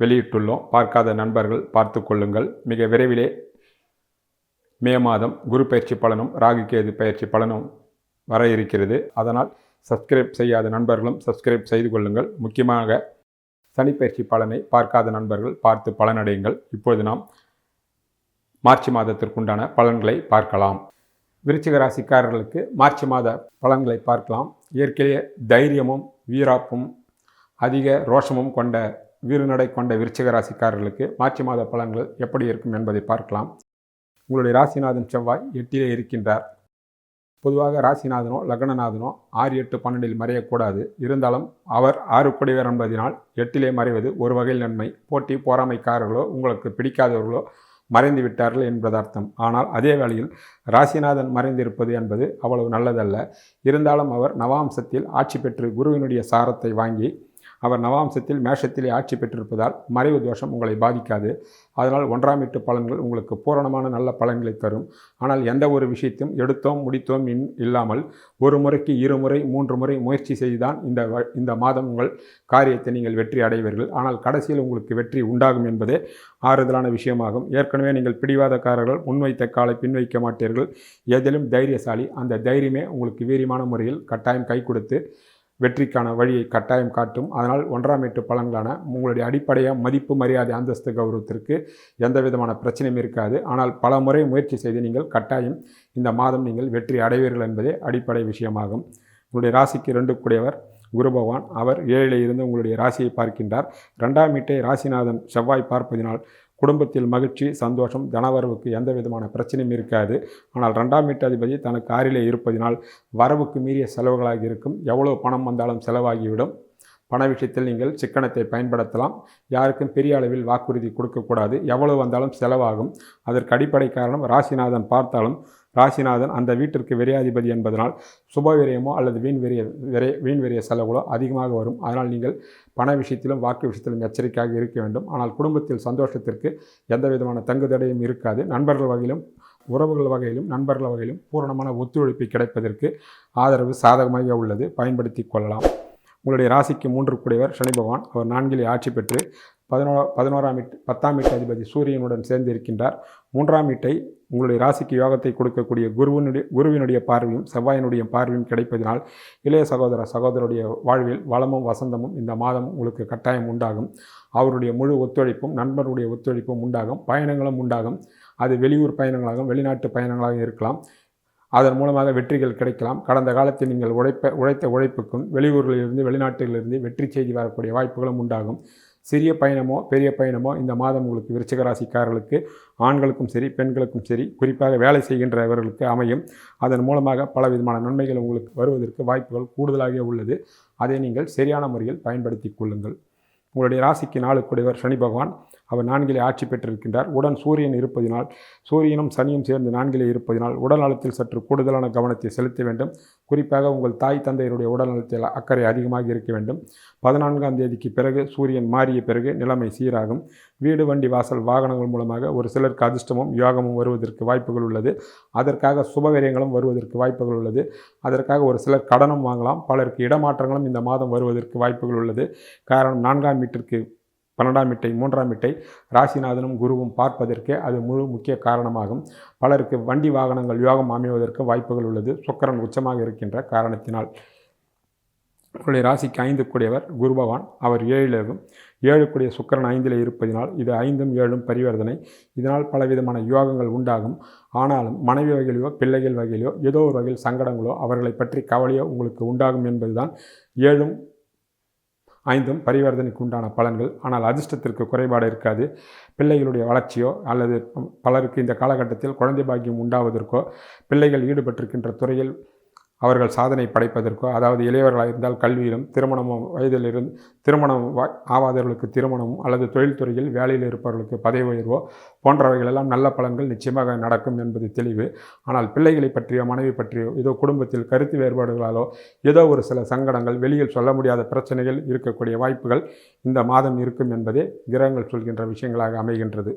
வெளியிட்டுள்ளோம். பார்க்காத நண்பர்கள் பார்த்து கொள்ளுங்கள். மிக விரைவிலே மே மாதம் குரு பயிற்சி பலனும் ராகு கேது பயிற்சி பலனும் வர இருக்கிறது. அதனால் சப்ஸ்கிரைப் செய்யாத நண்பர்களும் சப்ஸ்கிரைப் செய்து கொள்ளுங்கள். முக்கியமாக சனிப்பயிற்சி பலனை பார்க்காத நண்பர்கள் பார்த்து பலனடையுங்கள். இப்பொழுது நாம் மார்ச் மாதத்திற்குண்டான பலன்களை பார்க்கலாம். விருச்சிக ராசிக்காரர்களுக்கு மார்ச் மாத பலன்களை பார்க்கலாம். இயற்கையிலே தைரியமும் வீராப்பும் அதிக ரோஷமும் கொண்ட வீறுநடை கொண்ட விருச்சிக ராசிக்காரர்களுக்கு மார்ச் மாத பலன்கள் எப்படி இருக்கும் என்பதை பார்க்கலாம். உங்களுடைய ராசிநாதன் செவ்வாய் எட்டிலே இருக்கின்றார். பொதுவாக ராசிநாதனோ லக்னநாதனோ ஆறு எட்டு பன்னெண்டில் மறையக்கூடாது. இருந்தாலும் அவர் ஆறு கொடிவர் என்பதினால் எட்டிலே மறைவது ஒரு வகையில் நன்மை. போட்டி போராமைக்காரர்களோ உங்களுக்கு பிடிக்காதவர்களோ மறைந்து விட்டார்கள் என்பது அர்த்தம். ஆனால் அதே வேளையில் ராசிநாதன் மறைந்திருப்பது என்பது அவ்வளவு நல்லதல்ல. இருந்தாலும் அவர் நவாம்சத்தில் ஆட்சி பெற்று குருவினுடைய சாரத்தை வாங்கி அவர் நவாம்சத்தில் மேஷத்திலே ஆட்சி பெற்றிருப்பதால் மறைவு தோஷம் உங்களை பாதிக்காது. அதனால் ஒன்றாம் எட்டு பலன்கள் உங்களுக்கு பூரணமான நல்ல பலன்களை தரும். ஆனால் எந்த ஒரு விஷயத்தையும் எடுத்தோம் முடித்தோம் இன் இல்லாமல் ஒரு முறைக்கு இருமுறை மூன்று முறை முயற்சி செய்துதான் இந்த வ- இந்த மாதம் உங்கள் காரியத்தை நீங்கள் வெற்றி அடைவீர்கள். ஆனால் கடைசியில் உங்களுக்கு வெற்றி உண்டாகும் என்பதே ஆறுதலான விஷயமாகும். ஏற்கனவே நீங்கள் பிடிவாதக்காரர்கள் முன்வைத்த காலை பின்வைக்க மாட்டீர்கள். எதிலும் தைரியசாலி அந்த தைரியமே உங்களுக்கு வீரியமான முறையில் கட்டாயம் கை கொடுத்து வெற்றிக்கான வழியை கட்டாயம் காட்டும். அதனால் ஒன்றாம் எட்டு பலன்களான உங்களுடைய அடிப்படையாக மதிப்பு மரியாதை அந்தஸ்து கௌரவத்திற்கு எந்த விதமான பிரச்சனையும் இருக்காது. ஆனால் பல முறை முயற்சி செய்து நீங்கள் கட்டாயம் இந்த மாதம் நீங்கள் வெற்றி அடைவீர்கள் என்பதே அடிப்படை விஷயமாகும். உங்களுடைய ராசிக்கு ரெண்டு கூடியவர் குரு பகவான். அவர் ஏழில் இருந்து உங்களுடைய ராசியை பார்க்கின்றார். ரெண்டாம் வீட்டை ராசிநாதன் செவ்வாய் பார்ப்பதினால் குடும்பத்தில் மகிழ்ச்சி சந்தோஷம் தனவரவுக்கு எந்த விதமான பிரச்சனையும் இருக்காது. ஆனால் ரெண்டாம் வீட்டாதிபதி தனக்கு ஆறிலே இருப்பதினால் வரவுக்கு மீறிய செலவுகளாக இருக்கும். எவ்வளவு பணம் வந்தாலும் செலவாகிவிடும். பண விஷயத்தில் நீங்கள் சிக்கனத்தை பயன்படுத்தலாம். யாருக்கும் பெரிய அளவில் வாக்குறுதி கொடுக்கக்கூடாது. எவ்வளவு வந்தாலும் செலவாகும். அதற்கு அடிப்படை காரணம் ராசிநாதன் பார்த்தாலும் ராசிநாதன் அந்த வீட்டிற்கு விரையாதிபதி என்பதனால் சுப விரயமோ அல்லது வீண் விரைய விரை வீண் விரைய செலவுகளோ அதிகமாக வரும். அதனால் நீங்கள் பண விஷயத்திலும் வாக்கு விஷயத்திலும் எச்சரிக்கையாக இருக்க வேண்டும். ஆனால் குடும்பத்தில் சந்தோஷத்திற்கு எந்த விதமான தங்குதடையும் இருக்காது. நண்பர்கள் வகையிலும் உறவுகள் வகையிலும் நண்பர்கள் வகையிலும் பூரணமான ஒத்துழைப்பு கிடைப்பதற்கு ஆதரவு சாதகமாக உள்ளது. பயன்படுத்தி கொள்ளலாம். உங்களுடைய ராசிக்கு மூன்று கூடியவர். சனி பகவான் அவர் நான்கிலே ஆட்சி பெற்று பதினோரா பதினோராம் வீட்டு பத்தாம் வீட்டு அதிபதி சூரியனுடன் சேர்ந்து இருக்கின்றார் மூன்றாம் வீட்டை உங்களுடைய ராசிக்கு யோகத்தை கொடுக்கக்கூடிய குருவினுடைய குருவினுடைய பார்வையும் செவ்வாயினுடைய பார்வையும் கிடைப்பதினால் இளைய சகோதர சகோதரருடைய வாழ்வில் வளமும் வசந்தமும் இந்த மாதம் உங்களுக்கு கட்டாயம் உண்டாகும். அவருடைய முழு ஒத்துழைப்பும் நண்பருடைய ஒத்துழைப்பும் உண்டாகும். பயணங்களும் உண்டாகும். அது வெளியூர் பயணங்களாகவும் வெளிநாட்டு பயணங்களாகவும் இருக்கலாம். அதன் மூலமாக வெற்றிகள் கிடைக்கலாம். கடந்த காலத்தில் நீங்கள் உழைப்ப உழைத்த உழைப்புக்கும் வெளியூர்களிலிருந்து வெளிநாட்டிலிருந்து வெற்றி செய்தி வரக்கூடிய வாய்ப்புகளும் உண்டாகும். சிறிய பயணமோ பெரிய பயணமோ இந்த மாதம் உங்களுக்கு விருச்சிக ராசிக்காரர்களுக்கு ஆண்களுக்கும் சரி பெண்களுக்கும் சரி குறிப்பாக வேலை செய்கின்றவர்களுக்கு அமையும். அதன் மூலமாக பல விதமான நன்மைகள் உங்களுக்கு வருவதற்கு வாய்ப்புகள் கூடுதலாகவே உள்ளது. அதை நீங்கள் சரியான முறையில் பயன்படுத்தி கொள்ளுங்கள். உங்களுடைய ராசிக்கு நாளுக்குடையவர் சனி பகவான். அவர் நான்கிலே ஆட்சி பெற்றிருக்கின்றார். உடன் சூரியன் இருப்பதினால் சூரியனும் சனியும் சேர்ந்து நான்கிலே இருப்பதினால் உடல்நலத்தில் சற்று கூடுதலான கவனத்தை செலுத்த வேண்டும். குறிப்பாக உங்கள் தாய் தந்தையருடைய உடல்நலத்தில் அக்கறை அதிகமாக இருக்க வேண்டும். பதினான்காம் தேதிக்கு பிறகு சூரியன் மாறிய பிறகு நிலைமை சீராகும். வீடு வண்டி வாசல் வாகனங்கள் மூலமாக ஒரு சிலருக்கு அதிர்ஷ்டமும் யோகமும் வருவதற்கு வாய்ப்புகள் உள்ளது. அதற்காக சுபகரியங்களும் வருவதற்கு வாய்ப்புகள் உள்ளது. அதற்காக ஒரு சிலர் கடனும் வாங்கலாம். பலருக்கு இடமாற்றங்களும் இந்த மாதம் வருவதற்கு வாய்ப்புகள் உள்ளது. காரணம் நான்காம் வீட்டிற்கு பன்னெண்டாம் வீட்டை மூன்றாம் வீட்டை ராசிநாதனும் குருவும் பார்ப்பதற்கே அது முழு முக்கிய காரணமாகும். பலருக்கு வண்டி வாகனங்கள் யோகம் அமைவதற்கு வாய்ப்புகள் உள்ளது. சுக்கரன் உச்சமாக இருக்கின்ற காரணத்தினால். உங்களுடைய ராசிக்கு ஐந்து கூடியவர் குரு பகவான் அவர் ஏழிலும் ஏழு கூடிய சுக்கரன் ஐந்தில் இருப்பதினால் இது ஐந்தும் ஏழும் பரிவர்த்தனை. இதனால் பலவிதமான யோகங்கள் உண்டாகும். ஆனாலும் மனைவி வகையிலோ பிள்ளைகள் வகையிலோ ஏதோ ஒரு வகையில் சங்கடங்களோ அவர்களை பற்றி கவலையோ உங்களுக்கு உண்டாகும் என்பதுதான். ஏழும் ஐந்தும் பரிவர்த்தனைக்கு உண்டான பலன்கள். ஆனால் அதிர்ஷ்டத்திற்கு குறைபாடு இருக்காது. பிள்ளைகளுடைய வளர்ச்சியோ அல்லது பலருக்கு இந்த காலகட்டத்தில் குழந்தை பாக்கியம் உண்டாவதற்கோ பிள்ளைகள் ஈடுபட்டிருக்கின்ற துறையில் அவர்கள் சாதனை படைப்பதற்கோ அதாவது இளையவர்களாக இருந்தால் கல்வியிலும் திருமணம் வயதிலிருந்து திருமணம் வா- ஆவாதவர்களுக்கு திருமணமும் அல்லது தொழில்துறையில் வேலையில் இருப்பவர்களுக்கு பதவி உயர்வோ போன்றவைகளெல்லாம் நல்ல பலன்கள் நிச்சயமாக நடக்கும் என்பது தெளிவு. ஆனால் பிள்ளைகளை பற்றியோ மனைவி பற்றியோ ஏதோ குடும்பத்தில் கருத்து வேறுபாடுகளாலோ ஏதோ ஒரு சில சங்கடங்கள் வெளியில் சொல்ல முடியாத பிரச்சனைகள் இருக்கக்கூடிய வாய்ப்புகள் இந்த மாதம் இருக்கும் என்பதே கிரகங்கள் சொல்கின்ற விஷயங்களாக அமைகின்றது.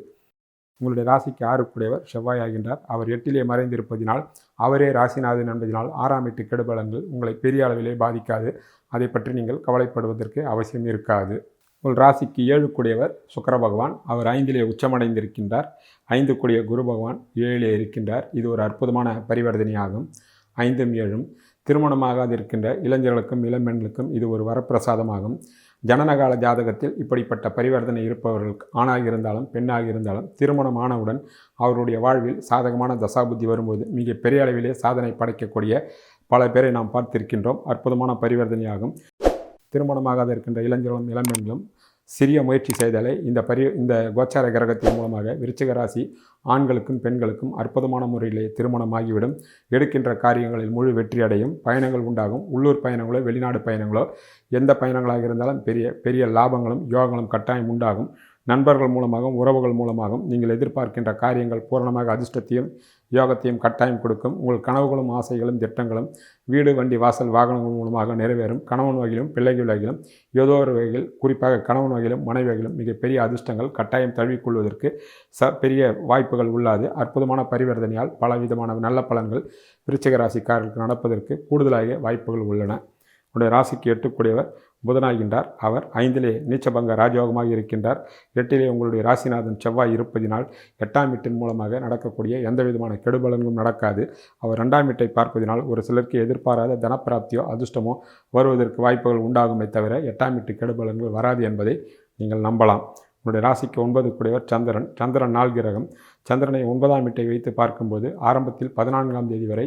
உங்களுடைய ராசிக்கு ஆறுக்குடையவர் செவ்வாய் ஆகின்றார் அவர் எட்டிலே மறைந்திருப்பதினால் அவரே ராசிநாதன் என்பதினால் ஆறாம் எட்டு கெடுபலங்கள் உங்களை பெரிய அளவிலே பாதிக்காது. அதை பற்றி நீங்கள் கவலைப்படுவதற்கு அவசியம் இருக்காது. உங்கள் ராசிக்கு ஏழுக்குடையவர் சுக்கர பகவான். அவர் ஐந்திலே உச்சமடைந்திருக்கின்றார். ஐந்து கூடிய குரு பகவான் ஏழிலே இருக்கின்றார். இது ஒரு அற்புதமான பரிவர்த்தனையாகும். ஐந்தும் ஏழும் திருமணமாகாது இருக்கின்ற இளைஞர்களுக்கும் இளம்பெண்களுக்கும் இது ஒரு வரப்பிரசாதமாகும். ஜனனகால ஜாதகத்தில் இப்படிப்பட்ட பரிவர்த்தனை இருப்பவர்களுக்கு ஆணாக இருந்தாலும் பெண்ணாக இருந்தாலும் திருமணம் ஆனவுடன் அவருடைய வாழ்வில் சாதகமான தசாபுத்தி வரும்போது மிக பெரிய அளவிலே சாதனை படைக்கக்கூடிய பல பேரை நாம் பார்த்திருக்கின்றோம். அற்புதமான பரிவர்த்தனையாகும். திருமணமாகாத இருக்கின்ற இளைஞர்களும் இளம்பெண்களும் சிறிய முயற்சி செய்தாலே இந்த பரி இந்த கோச்சார கிரகத்தின் மூலமாக விருச்சிக ராசி ஆண்களுக்கும் பெண்களுக்கும் அற்புதமான முறையிலே திருமணமாகிவிடும். எடுக்கின்ற காரியங்களில் முழு வெற்றி அடையும். பயணங்கள் உண்டாகும். உள்ளூர் பயணங்களோ வெளிநாடு பயணங்களோ எந்த பயணங்களாக இருந்தாலும் பெரிய பெரிய லாபங்களும் யோகங்களும் கட்டாயம் உண்டாகும். நண்பர்கள் மூலமாகவும் உறவுகள் மூலமாகவும் நீங்கள் எதிர்பார்க்கின்ற காரியங்கள் பூரணமாக அதிர்ஷ்டத்தையும் யோகத்தையும் கட்டாயம் கொடுக்கும். உங்கள் கனவுகளும் ஆசைகளும் திட்டங்களும் வீடு வண்டி வாசல் வாகனங்கள் மூலமாக நிறைவேறும். கணவன் வகையிலும் பிள்ளைகள் வகையிலும் ஏதோ ஒரு வகையில் குறிப்பாக கணவன் வகையிலும் மனைவி வகையிலும் மிகப்பெரிய அதிர்ஷ்டங்கள் கட்டாயம் தழுவிக்கொள்வதற்கு ச பெரிய வாய்ப்புகள் உள்ளாது. அற்புதமான பரிவர்த்தனையால் பலவிதமான நல்ல பலன்கள் விருச்சிக ராசிக்காரர்களுக்கு நடப்பதற்கு கூடுதலாக வாய்ப்புகள் உள்ளன. உடைய ராசிக்கு எட்டுக்கூடியவர் புதனாகின்றார். அவர் ஐந்திலே நீச்சபங்க ராஜயோகமாக இருக்கின்றார். எட்டிலே உங்களுடைய ராசிநாதன் செவ்வாய் இருப்பதினால் எட்டாம் வீட்டின் மூலமாக நடக்கக்கூடிய எந்த விதமான கெடுபலன்களும் நடக்காது. அவர் ரெண்டாம் வீட்டை பார்ப்பதினால் ஒரு சிலருக்கு எதிர்பாராத தனப்பிராப்தியோ அதிர்ஷ்டமோ வருவதற்கு வாய்ப்புகள் உண்டாகுமே தவிர எட்டாம் வீட்டு கெடுபலன்கள் வராது என்பதை நீங்கள் நம்பலாம். உங்களுடைய ராசிக்கு ஒன்பது கூடியவர் சந்திரன். சந்திரன் நாள் கிரகம். சந்திரனை ஒன்பதாம் வீட்டை வைத்து பார்க்கும்போது ஆரம்பத்தில் பதினான்காம் தேதி வரை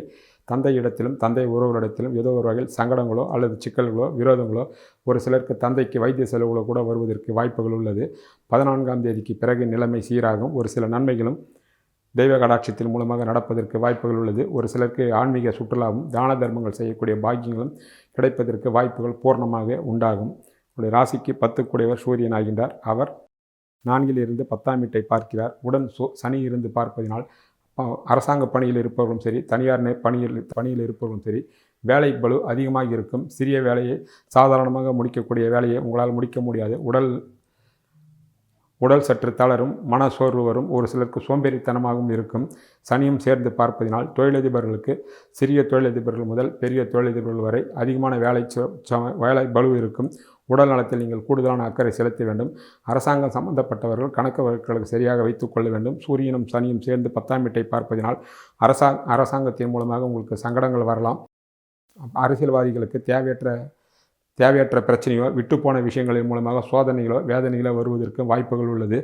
தந்தை இடத்திலும் தந்தை உறவுகளிடத்திலும் ஏதோ ஒரு வகையில் சங்கடங்களோ அல்லது சிக்கல்களோ விரோதங்களோ ஒரு சிலருக்கு தந்தைக்கு வைத்திய செலவுகளோ கூட வருவதற்கு வாய்ப்புகள் உள்ளது. பதினான்காம் தேதிக்கு பிறகு நிலைமை சீராகும். ஒரு சில நன்மைகளும் தெய்வ கடாட்சத்தின் மூலமாக நடப்பதற்கு வாய்ப்புகள் உள்ளது. ஒரு சிலருக்கு ஆன்மீக சுற்றுலாவும் தான தர்மங்கள் செய்யக்கூடிய பாக்கியங்களும் கிடைப்பதற்கு வாய்ப்புகள் பூர்ணமாக உண்டாகும். உங்களுடைய ராசிக்கு பத்துக்குடையவர் சூரியன் ஆகின்றார். அவர் நான்கில் இருந்து பத்தாம் வீட்டை பார்க்கிறார். உடன் சனி இருந்து பார்ப்பதினால் அரசாங்க பணியில் இருப்பவர்களும் சரி தனியார் பணியில் பணியில் இருப்பவர்களும் சரி வேலை பலு அதிகமாக இருக்கும். சிறிய வேலையை சாதாரணமாக முடிக்கக்கூடிய வேலையை உங்களால் முடிக்க முடியாது. உடல் உடல் சற்று தளரும் மன சோர்வு வரும். ஒரு சிலருக்கு சோம்பேறித்தனமாகவும் இருக்கும். சனியும் சேர்ந்து பார்ப்பதினால் தொழிலதிபர்களுக்கு சிறிய தொழிலதிபர்கள் முதல் பெரிய தொழிலதிபர்கள் வரை அதிகமான வேலை வேலை பலு இருக்கும். உடல் நலத்தில் நீங்கள் கூடுதலான அக்கறை செலுத்த வேண்டும். அரசாங்கம் சம்பந்தப்பட்டவர்கள் கணக்கு வழக்குகளுக்கு சரியாக வைத்துக் கொள்ள வேண்டும். சூரியனும் சனியும் சேர்ந்து பத்தாம் வீட்டை பார்ப்பதினால் அரசாங்க அரசாங்கத்தின் மூலமாக உங்களுக்கு சங்கடங்கள் வரலாம். அரசியல்வாதிகளுக்கு தேவையற்ற தேவையற்ற பிரச்சனையோ விட்டுப்போன விஷயங்களின் மூலமாக சோதனைகளோ வேதனைகளோ வருவதற்கு வாய்ப்புகள் உள்ளது.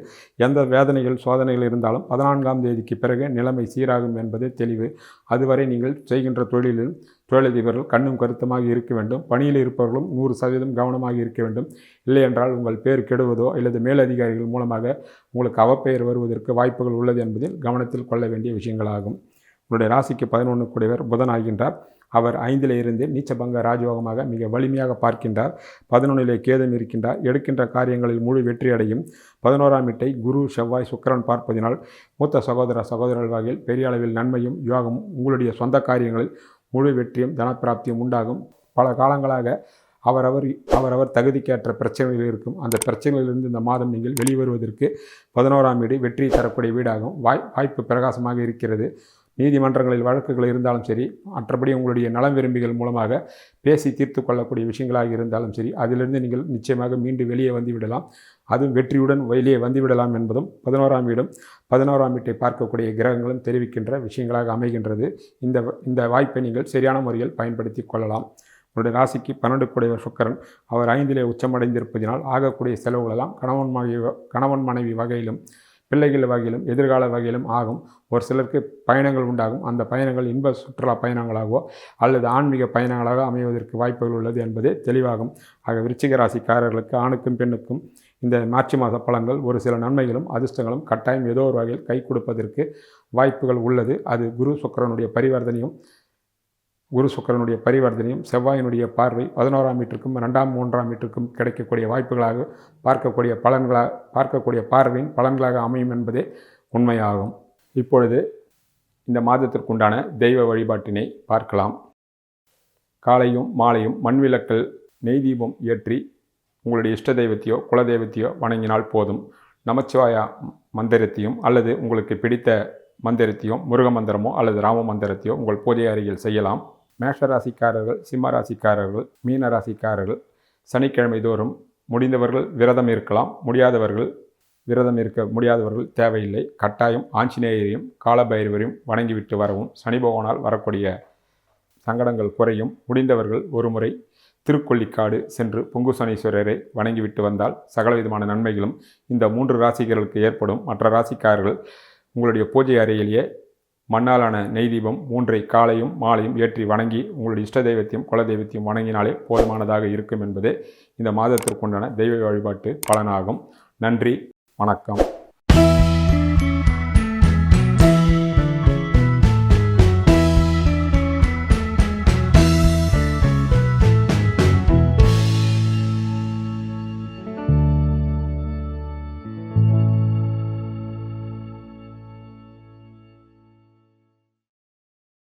எந்த வேதனைகள் சோதனைகள் இருந்தாலும் பதினான்காம் தேதிக்கு பிறகு நிலைமை சீராகும் என்பது தெளிவு. அதுவரை நீங்கள் செய்கின்ற தொழிலில் தொழிலதிபர்கள் கண்ணும் கருத்துமாக இருக்க வேண்டும். பணியில் இருப்பவர்களும் நூறு சதவீதம் கவனமாக இருக்க வேண்டும். இல்லை என்றால் உங்கள் பேர் கெடுவதோ அல்லது மேலதிகாரிகள் மூலமாக உங்களுக்கு அவப்பெயர் வருவதற்கு வாய்ப்புகள் உள்ளது என்பதில் கவனத்தில் கொள்ள வேண்டிய விஷயங்களாகும். உங்களுடைய ராசிக்கு பதினொன்று கூடியவர் புதன் ஆகின்றார். அவர் ஐந்தில் இருந்து நீச்சபங்க ராஜயோகமாக மிக வலிமையாக பார்க்கின்றார். பதினொன்றிலே கேதம் இருக்கின்றார். எடுக்கின்ற காரியங்களில் முழு வெற்றி அடையும் பதினோராம் வீட்டை குரு செவ்வாய் சுக்கரன் பார்ப்பதினால் மூத்த சகோதர சகோதரர்கள் வகையில் பெரிய அளவில் நன்மையும் யோகமும் உங்களுடைய சொந்த காரியங்களில் முழு வெற்றியும் தனப்பிராப்தியும் உண்டாகும். பல காலங்களாக அவரவர் அவரவர் தகுதிக்கேற்ற பிரச்சனைகள் இருக்கும். அந்த பிரச்சனைகளிலிருந்து இந்த மாதம் நீங்கள் வெளிவருவதற்கு பதினோராம் வீடு வெற்றி தரக்கூடிய வீடாகும் வாய் வாய்ப்பு பிரகாசமாக இருக்கிறது. நீதிமன்றங்களில் வழக்குகள் இருந்தாலும் சரி மற்றபடி உங்களுடைய நலம் விரும்பிகள் மூலமாக பேசி தீர்த்து கொள்ளக்கூடிய விஷயங்களாக இருந்தாலும் சரி அதிலிருந்து நீங்கள் நிச்சயமாக மீண்டும் வெளியே வந்து விடலாம். அதுவும் வெற்றியுடன் வெளியே வந்துவிடலாம் என்பதும் பதினோராம் வீடும் பதினோராம் வீட்டை பார்க்கக்கூடிய கிரகங்களும் தெரிவிக்கின்ற விஷயங்களாக அமைகின்றது. இந்த இந்த வாய்ப்பை நீங்கள் சரியான முறையில் பயன்படுத்தி கொள்ளலாம். உங்களுடைய ராசிக்கு பன்னெண்டு கூடியவர் சுக்கரன் அவர் ஐந்திலே உச்சமடைந்திருப்பதினால் ஆகக்கூடிய செலவுகளெல்லாம் கணவன் மனைவி கணவன் மனைவி வகையிலும் பிள்ளைகள் வகையிலும் எதிர்கால வகையிலும் ஆகும். ஒரு சிலருக்கு பயணங்கள் உண்டாகும். அந்த பயணங்கள் இன்ப சுற்றுலா பயணங்களாகவோ அல்லது ஆன்மீக பயணங்களாக அமைவதற்கு வாய்ப்புகள் உள்ளது என்பதே தெளிவாகும். ஆக விருச்சிக ராசிக்காரர்களுக்கு ஆணுக்கும் பெண்ணுக்கும் இந்த மார்ச் மாத பழங்கள் ஒரு சில நன்மைகளும் அதிர்ஷ்டங்களும் கட்டாயம் ஏதோ ஒரு வகையில் கை கொடுப்பதற்கு வாய்ப்புகள் உள்ளது. அது குரு சுக்கிரனுடைய பரிவர்த்தனையும் குரு சுக்கரனுடைய பரிவர்த்தனையும் செவ்வாயினுடைய பார்வை பதினோராம் வீட்டிற்கும் ரெண்டாம் மூன்றாம் வீட்டிற்கும் கிடைக்கக்கூடிய வாய்ப்புகளாக பார்க்கக்கூடிய பலன்களாக பார்க்கக்கூடிய பார்வையின் பலன்களாக அமையும் என்பதே உண்மையாகும். இப்பொழுது இந்த மாதத்திற்குண்டான தெய்வ வழிபாட்டினை பார்க்கலாம். காலையும் மாலையும் மண்விளக்கல் நெய் தீபம் ஏற்றி உங்களுடைய இஷ்ட தெய்வத்தையோ குல தெய்வத்தையோ வணங்கினால் போதும். நமச்சிவாயா மந்திரத்தையும் அல்லது உங்களுக்கு பிடித்த மந்திரத்தையும் முருக மந்திரமோ அல்லது ராம மந்திரத்தையோ உங்கள் பூஜை அருகில் செய்யலாம். மேஷராசிக்காரர்கள் சிம்ம ராசிக்காரர்கள் மீன ராசிக்காரர்கள் சனிக்கிழமை தோறும் முடிந்தவர்கள் விரதம் இருக்கலாம். முடியாதவர்கள் விரதம் இருக்க முடியாதவர்கள் தேவையில்லை. கட்டாயம் ஆஞ்சநேயரையும் காலபைரவரையும் வணங்கிவிட்டு வரவும் சனி பகவானால் வரக்கூடிய சங்கடங்கள் குறையும். முடிந்தவர்கள் ஒருமுறை திருக்கொள்ளிக்காடு சென்று பொங்கு சனீஸ்வரரை வணங்கிவிட்டு வந்தால் சகலவிதமான நன்மைகளும் இந்த மூன்று ராசிகர்களுக்கு ஏற்படும். மற்ற ராசிக்காரர்கள் உங்களுடைய பூஜை அறையிலேயே மண்ணாலான நெய் தீபம் மூன்றை காலையும் மாலையும் ஏற்றி வணங்கி உங்களுடைய இஷ்ட தெய்வத்தையும் குல தெய்வத்தையும் வணங்கினாலே போதுமானதாக இருக்கும் என்பதே இந்த மாதத்திற்குண்டான தெய்வ வழிபாட்டு பலனாகும். நன்றி வணக்கம்.